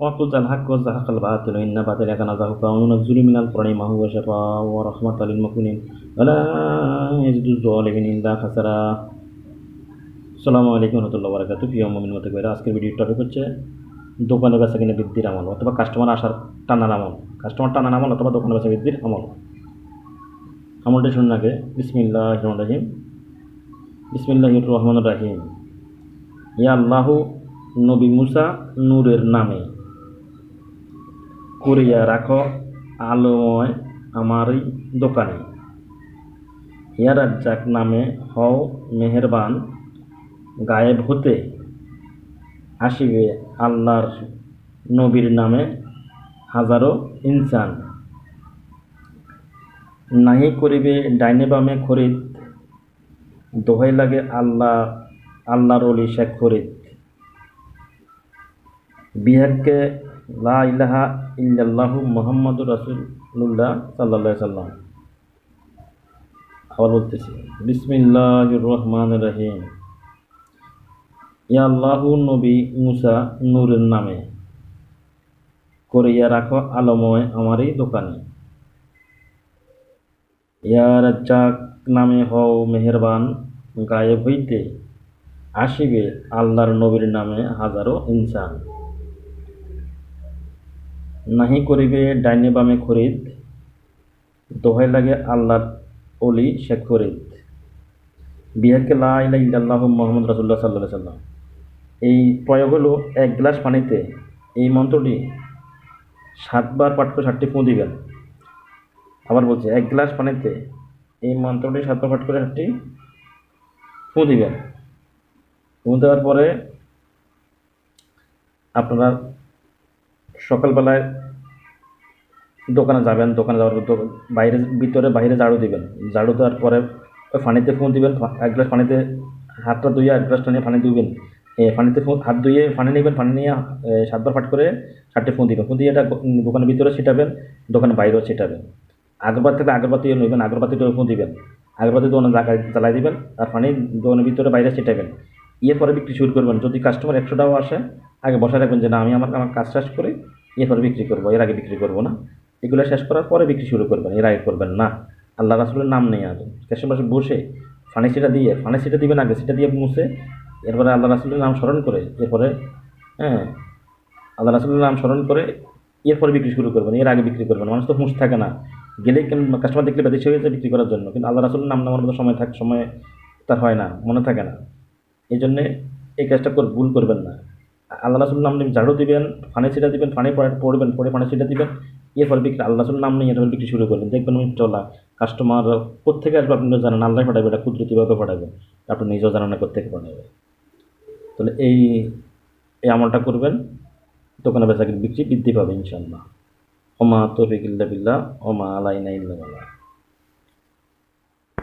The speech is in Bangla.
وقل الحق وزهق الباطل إن باطل كان زهوقا وننزل من القرآن ما هو شفاء ورحمة للمؤمنين ولا يزيد الظالمين إلا خسرا আসসালামু আলাইকুম রহমতুল্লাহ বারাকাতু প্রিয় মমিন মতো করে আজকের ভিডিও টপিক হচ্ছে দোকানে বেচা কিনে বৃদ্ধির আমল অথবা কাস্টমার আসার টানার আমল কাস্টমার টানার আমল অথবা দোকানে বেচা বৃদ্ধির আমল আমলটি শুনুন আগে বিসমিল্লাহ রহমান রাহিম বিসমিল্লাহ রহমান রাহিম ইয়া আল্লাহ নবী মুসা নূরের নামে। করিয়া রাখো আলোময় আমার এই দোকানে। ইয়া রাজ্জাক নামে হও মেহেরবান, গায়েব হতে আসিবে আল্লাহর নবীর নামে হাজারো ইনসান। নাহি করিবে ডাইনে বামে খরিদ, দোহাই লাগে আল্লাহ আল্লাহর অলি শেখ ফরিদ। বিহারকে লা ইলাহা ইল্লাল্লাহু মোহাম্মদুর রাসূলুল্লাহ সাল্লাল্লাহু সাল্লাম। আবার বলতেছি, বিসমিল্লাহির রহমানির রহিম। ইয়া আল্লাহু নবী মুসা নূরের নামে করিয়া রাখো আলময় আমার এই দোকানে। ইয়া রাজ্জাক নামে হও মেহেরবান, গায়েব হইতে। আসিবে আল্লাহর নবীর নামে হাজারো ইনসান। নাহি করিবে, ডাইনে বামে খরিদ। দোহাই লাগে আল্লাহর অলি শেখ খরিদ। বিহাকে লা ইলা ইল্লাল্লাহু মোহাম্মদ রাসূলুল্লাহ সাল্লাল্লাহু আলাইহি সাল্লাম। এই প্রয়োগ হলো এক গ্লাস পানিতে। এই মন্ত্রটি সাতবার পাঠ করে ষাটটি ফুঁ দিবেন। আবার বলছি, এক গ্লাস পানিতে এই মন্ত্রটি সাতবার পাঠ করে ষাটটি ফুঁ দিবেন। ফুঁ দেওয়ার পরে আপনারা সকালবেলায় দোকানে যাবেন, দোকানে যাওয়ার পর বাইরে, ভিতরে বাইরে ঝাড়ু দিবেন। ঝাড়ু দেওয়ার পরে ওই পানিতে ফুঁ দিবেন, এক গ্লাস পানিতে হাতটা ধুয়ে এক গ্লাসটা নিয়ে পানি দিবেন এ পানিতে ফুঁ হাত ধুয়ে পানি নেবেন পানি নিয়ে সাতবার ফাট করে চারটে ফুঁ দিবেন। ফুঁ দিয়ে এটা দোকানের ভিতরে ছিটাবেন, দোকানের বাইরেও ছিটাবেন। আগরবাতি থেকে আগরবাতিও নেবেন আগরবাতিটাও ফুঁ দিবেন। আগরবাতি দোকানে জ্বালাই দিবেন আর পানি দোকানের ভিতরে বাইরে ছিটাবেন। এরপরে বিক্রি শুরু করবেন। যদি কাস্টমার একশোটাও আসে, আগে বসায় রাখবেন যে না, আমি আমার আমার কাজ শেষ করি এরপরে বিক্রি করব, এর আগে বিক্রি করব না। এগুলো শেষ করার পরে বিক্রি শুরু করবেন, এর আগে করবেন না। আল্লাহ রাসুলের নাম নেই আগে। পাশে বসে ফানি সেটা দিয়ে, ফানি সেটা দিবেন আগে, সেটা দিয়ে মুছে, এরপরে আল্লাহ রাসুলের নাম স্মরণ করে, এরপরে হ্যাঁ আল্লাহ রাসুলের নাম স্মরণ করে এরপরে বিক্রি শুরু করবেন, এর আগে বিক্রি করবেন। মানুষ তো হুঁশ থাকে না। গেলেই কাস্টমার দেখলে বেশি হয়ে যায় বিক্রি করার জন্য, কিন্তু আল্লাহ রাসুলের নাম নেওয়ার মতো সময় থাক, সময় তার হয় না, মনে থাকে না। এই জন্যে এই কাজটা কর ভুল করবেন না। আল্লাহ রাসুল নাম নিয়ে ঝাড়ু দিবেন, ফানে ছিটা দিবেন, ফানে পড়ে পড়বেন পরে ফানে ছিটা দিবেন এরপর বিক্রি আল্লাহ রাসুল নাম নিয়ে এরপর বিক্রি শুরু করবেন। দেখবেন আমি চলা কাস্টমার কোথেকে আসবে আপনি জানেন আল্লাহ পাঠাবে, এটা কুদরতিভাবে পাঠাবে। আপনি নিজেও জানেন না কোথেকে পাঠাবে। তাহলে এই এই আমলটা করবেন, দোকানে বেচা বিক্রি বৃদ্ধি পাবে ইনশাল্লাহ ওমা তৌফিক ইল্লা বিল্লাহ, ওমা আলাইনা ইল্লা